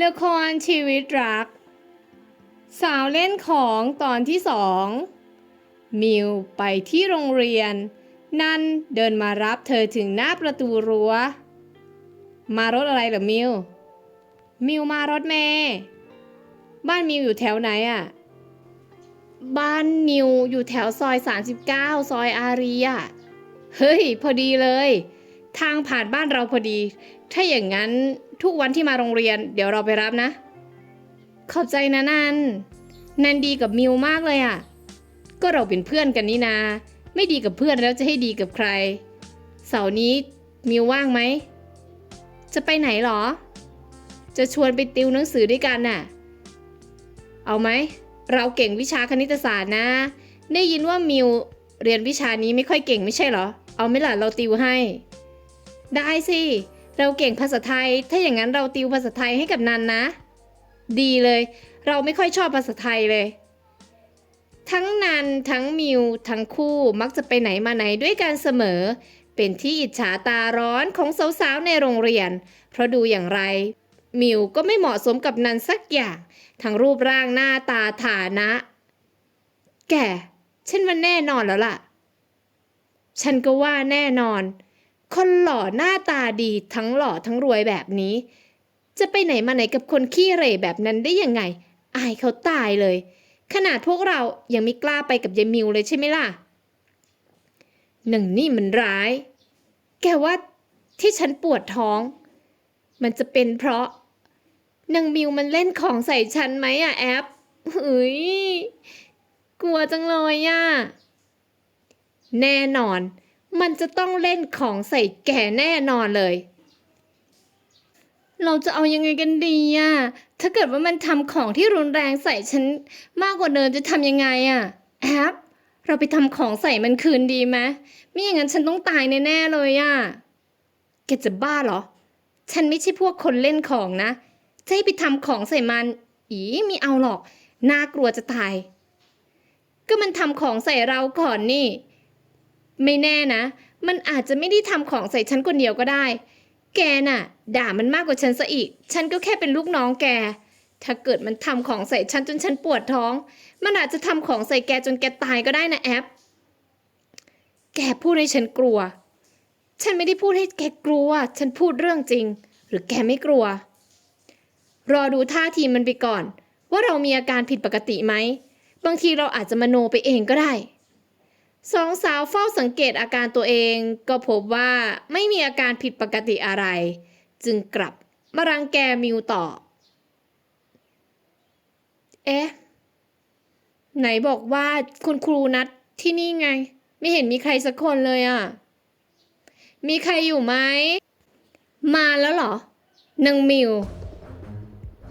ละครชีวิตรัก สาวเล่นของตอนที่สองมิวไปที่โรงเรียน นันเดินมารับเธอถึงหน้าประตูรัว้ว มารถอะไรเหรอมิว มิวมารถเมย์บ้านมิวอยู่แถวไหนอะ่ะ บ้านมิวอยู่แถวซอย 39 ซอยอารีอะเฮ้ย พอดีเลย ทางผ่านบ้านเราพอดี ถ้าอย่างนั้น ทุกวันที่มาโรงเรียน เดี๋ยวเราไปรับนะ ขอบใจนะนันนันดีกับมิวมากเลยอะ่ะ ก็เราเป็นเพื่อนกันนี่นา ไม่ดีกับเพื่อนแล้วจะให้ดีกับใคร เสาร์นี้มิวว่างไหม จะไปไหนหรอ จะชวนไปติวหนังสือด้วยกันน่ะ เอาไหม เราเก่งวิชาคณิตศาสตร์นะ ได้ยินว่ามิวเรียนวิชานี้ไม่ค่อยเก่งไม่ใช่เหรอ เอาไหม่ล่ะเราติวให้ ได้สิ เราเก่งภาษาไทย ถ้าอย่างนั้นเราติวภาษาไทยให้กับนันนะ ดีเลย เราไม่ค่อยชอบภาษาไทยเลย ทั้งนันทั้งมิวทั้งคู่มักจะไปไหนมาไหนด้วยกันเสมอ เป็นที่อิจฉาตาร้อนของสาวๆในโรงเรียน เพราะดูอย่างไร มิวก็ไม่เหมาะสมกับนันสักอย่าง ทั้งรูปร่างหน้าตาฐานะ แก่ฉันว่าแน่นอนแล้วล่ะ ฉันก็ว่าแน่นอน คนหล่อหน้าตาดีทั้งหล่อทั้งรวยแบบนี้ จะไปไหนมาไหนกับคนขี้เหร่แบบนั้นได้ยังไง อายเขาตายเลย ขนาดพวกเรายังไม่กล้าไปกับยายมิวเลยใช่ไหมล่ะหนึ่งนี่มันร้าย แกว่าที่ฉันปวดท้อง มันจะเป็นเพราะนางมิวมันเล่นของใส่ฉันไหมอะแอปเฮ้ยกลัวจังเลยอะแน่นอน มันจะต้องเล่นของใส่แกแน่นอนเลย เราจะเอายังไงกันดีอะถ้าเกิดว่ามันทำของที่รุนแรงใส่ฉันมากกว่าเดิมจะทำยังไงอะแอปเราไปทำของใส่มันคืนดีไหมไม่อย่างนั้นฉันต้องตายแน่ๆเลยอะแกจะบ้าเหรอ ฉันไม่ใช่พวกคนเล่นของนะจะให้ไปทำของใส่มัน อีม่เอาหรอก น่ากลัวจะตาย ก็มันทำของใส่เราก่อนนี่ ไม่แน่นะ มันอาจจะไม่ได้ทำของใส่ฉันคนเดียวก็ได้ แกน่ะ ด่ามันมากกว่าฉันซะอีก ฉันก็แค่เป็นลูกน้องแก ถ้าเกิดมันทำของใส่ฉันจนฉันปวดท้อง มันอาจจะทำของใส่แกจนแกตายก็ได้นะแอป แกพูดให้ฉันกลัว ฉันไม่ได้พูดให้แกกลัว ฉันพูดเรื่องจริง หรือแกไม่กลัว รอดูท่าทีมันไปก่อน ว่าเรามีอาการผิดปกติไหม บางทีเราอาจจะมโนไปเองก็ได้ สองสาวเฝ้าสังเกตอาการตัวเองก็พบว่าไม่มีอาการผิดปกติอะไร จึงกลับมารังแกมิวต่อ เอ๊ะ ไหนบอกว่าคุณครูนัดที่นี่ไง ไม่เห็นมีใครสักคนเลยอะ มีใครอยู่ไหม มาแล้วเหรอนางมิว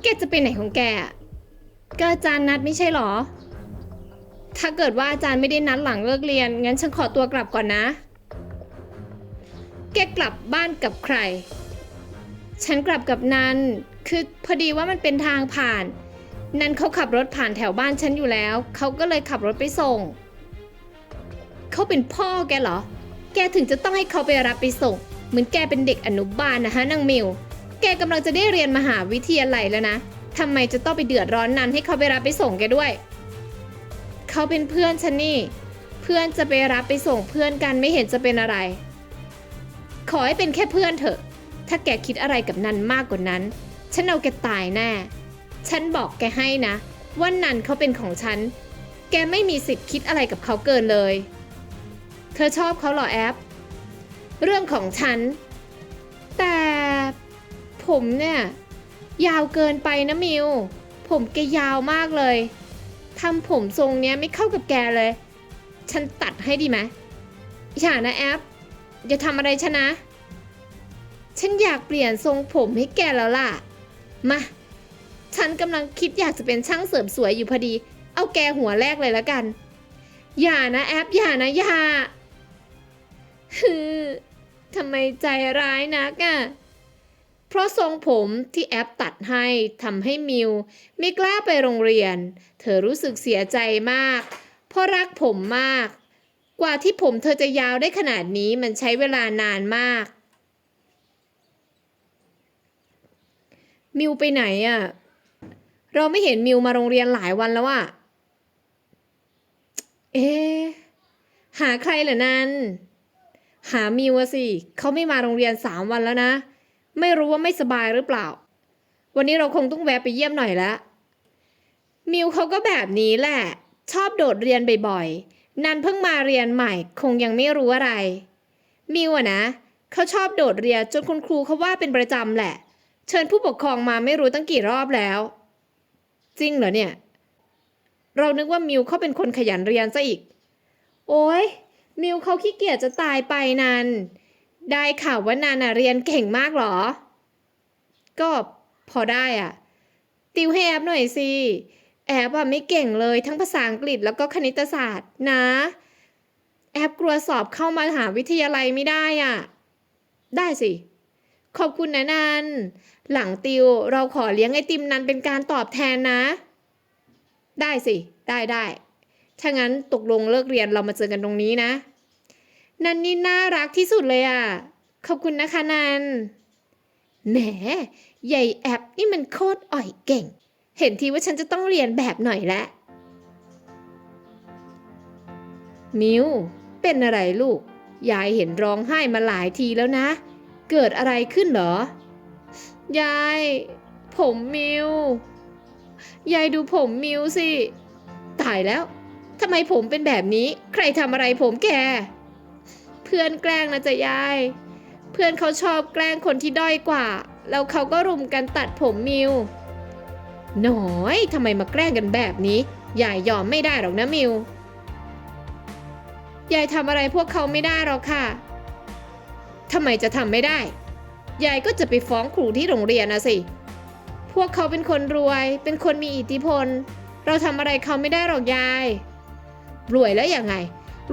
แกจะไปไหนของแกก็อาจารย์นัดไม่ใช่เหรอ ถ้าเกิดว่าอาจารย์ไม่ได้นัดหลังเลิกเรียน งั้นฉันขอตัวกลับก่อนนะ แกกลับบ้านกับใคร ฉันกลับกับนัน คือพอดีว่ามันเป็นทางผ่าน นันเขาขับรถผ่านแถวบ้านฉันอยู่แล้ว เขาก็เลยขับรถไปส่ง เขาเป็นพ่อแกเหรอ แกถึงจะต้องให้เขาไปรับไปส่ง เหมือนแกเป็นเด็กอนุบาลนะฮะนางมิว แกกำลังจะได้เรียนมหาวิทยาลัยแล้วนะทำไมจะต้องไปเดือดร้อนนันให้เขาไปรับไปส่งแกด้วย เขาเป็นเพื่อนฉันนี่ เพื่อนจะไปรับไปส่งเพื่อนกันไม่เห็นจะเป็นอะไร ขอให้เป็นแค่เพื่อนเถอะ ถ้าแกคิดอะไรกับนันมากกว่านั้น ฉันเอาแกตายแน่ ฉันบอกแกให้นะ ว่านันเขาเป็นของฉัน แกไม่มีสิทธิ์คิดอะไรกับเขาเกินเลย เธอชอบเขาเหรอแอป เรื่องของฉัน แต่ผมเนี่ยยาวเกินไปนะมิว ผมแกยาวมากเลย ทำผมทรงเนี้ยไม่เข้ากับแกเลย ฉันตัดให้ดีไหมอย่านะแอปอย่าทำอะไรฉันนะ ฉันอยากเปลี่ยนทรงผมให้แกแล้วล่ะ มา ฉันกำลังคิดอยากจะเป็นช่างเสริมสวยอยู่พอดี เอาแกหัวแรกเลยแล้วกัน อย่านะแอปอย่านะอย่าฮือทำไมใจร้ายนักอะ เพราะทรงผมที่แอปตัดให้ทำให้มิวไม่กล้าไปโรงเรียน เธอรู้สึกเสียใจมาก เพราะรักผมมาก กว่าที่ผมเธอจะยาวได้ขนาดนี้มันใช้เวลานานมาก มิวไปไหนอะ่ะ เราไม่เห็นมิวมาโรงเรียนหลายวันแล้วอะเอ๊หาใครเหรอนันหามิวสิเขาไม่มาโรงเรียนสามวันแล้วนะ ไม่รู้ว่าไม่สบายหรือเปล่า วันนี้เราคงต้องแวะไปเยี่ยมหน่อยละมิวเขาก็แบบนี้แหละ ชอบโดดเรียนบ่อยๆ นันเพิ่งมาเรียนใหม่ คงยังไม่รู้อะไร มิวอะนะเขาชอบโดดเรียนจนคุณครูเขาว่าเป็นประจำแหละ เชิญผู้ปกครองมาไม่รู้ตั้งกี่รอบแล้ว จริงเหรอเนี่ย เรานึกว่ามิวเขาเป็นคนขยันเรียนซะอีก โอ้ยมิวเขาขี้เกียจจะตายไปนัน ได้ข่าวว่านันน่ะเรียนเก่งมากเหรอ ก็พอได้อะ ติวให้แอบหน่อยสิ แอบอะไม่เก่งเลยทั้งภาษาอังกฤษแล้วก็คณิตศาสตร์นะ แอบกลัวสอบเข้ามาหาวิทยาลัยไม่ได้อะ ได้สิ ขอบคุณนะนัน หลังติวเราขอเลี้ยงไอติมนันเป็นการตอบแทนนะ ได้สิ ได้ได้ถ้างั้นตกลงเลิกเรียนเรามาเจอกันตรงนี้นะ นันนี่น่ารักที่สุดเลยอะ ขอบคุณนะคะนัน แหมใหญ่แอปนี่มันโคตรอ่อยเก่ง เห็นทีว่าฉันจะต้องเรียนแบบหน่อยแล้วมิวเป็นอะไรลูก ยายเห็นร้องไห้มาหลายทีแล้วนะ เกิดอะไรขึ้นเหรอ ยาย ผมมิวยายดูผมมิวสิ ตายแล้วทำไมผมเป็นแบบนี้ ใครทำอะไรผมแก พื่อนแกล้งนะจ๊ะยาย เพื่อนเขาชอบแกล้งคนที่ด้อยกว่า แล้วเขาก็รุมกันตัดผมมิวหน้อยทำไมมาแกล้งกันแบบนี้ยายยอมไม่ได้หรอกนะมิวยายทำอะไรพวกเขาไม่ได้หรอกค่ะทำไมจะทำไม่ได้ ยายก็จะไปฟ้องครูที่โรงเรียนนะสิ พวกเขาเป็นคนรวย เป็นคนมีอิทธิพล เราทำอะไรเขาไม่ได้หรอกยาย รวยแล้วยังไง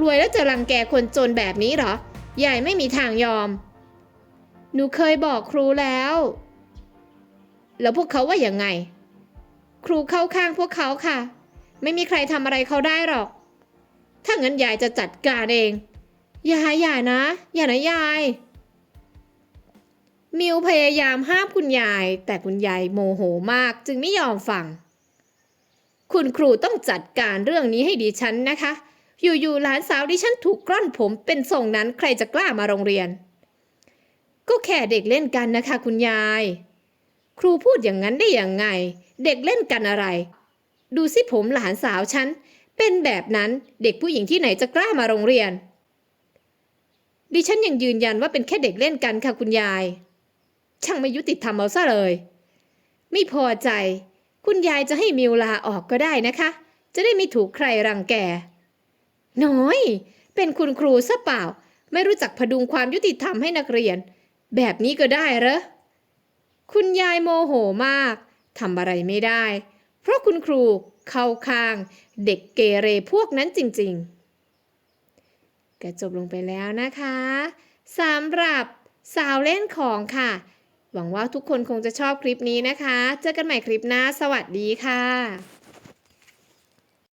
รวยแล้วจะรังแกคนจนแบบนี้เหรอ ยายไม่มีทางยอม หนูเคยบอกครูแล้ว แล้วพวกเขาว่ายังไง ครูเข้าข้างพวกเขาค่ะ ไม่มีใครทำอะไรเขาได้หรอก ถ้างั้นยายจะจัดการเอง ยายอย่านะ อย่านะยายมิวพยายามห้ามคุณยาย แต่คุณยายโมโหมากจึงไม่ยอมฟัง คุณครูต้องจัดการเรื่องนี้ให้ดิฉันนะคะ อยู่ๆหลานสาวดิฉันถูกกล้อนผมเป็นทรงนั้นใครจะกล้ามาโรงเรียน ก็แค่เด็กเล่นกันนะคะ คุณยาย ครูพูดอย่างนั้นได้อย่างไง เด็กเล่นกันอะไร ดูสิผมหลานสาวฉันเป็นแบบนั้นเด็กผู้หญิงที่ไหนจะกล้ามาโรงเรียน ดิฉันยังยืนยันว่าเป็นแค่เด็กเล่นกันค่ะคุณยาย ช่างไม่ยุติธรรมเอาซะเลย ไม่พอใจ คุณยายจะให้มิวลาออกก็ได้นะคะ จะได้ไม่ถูกใครรังแก น้อย เป็นคุณครูซะเปล่า ไม่รู้จักพดุงความยุติธรรมให้นักเรียน แบบนี้ก็ได้เหรอ คุณยายโมโหมากทำอะไรไม่ได้ เพราะคุณครูเข้าข้าง เด็กเกเรพวกนั้นจริง ๆ ก็จบลงไปแล้วนะคะสำหรับสาวเล่นของค่ะ หวังว่าทุกคนคงจะชอบคลิปนี้นะคะ เจอกันใหม่คลิปหน้า สวัสดีค่ะ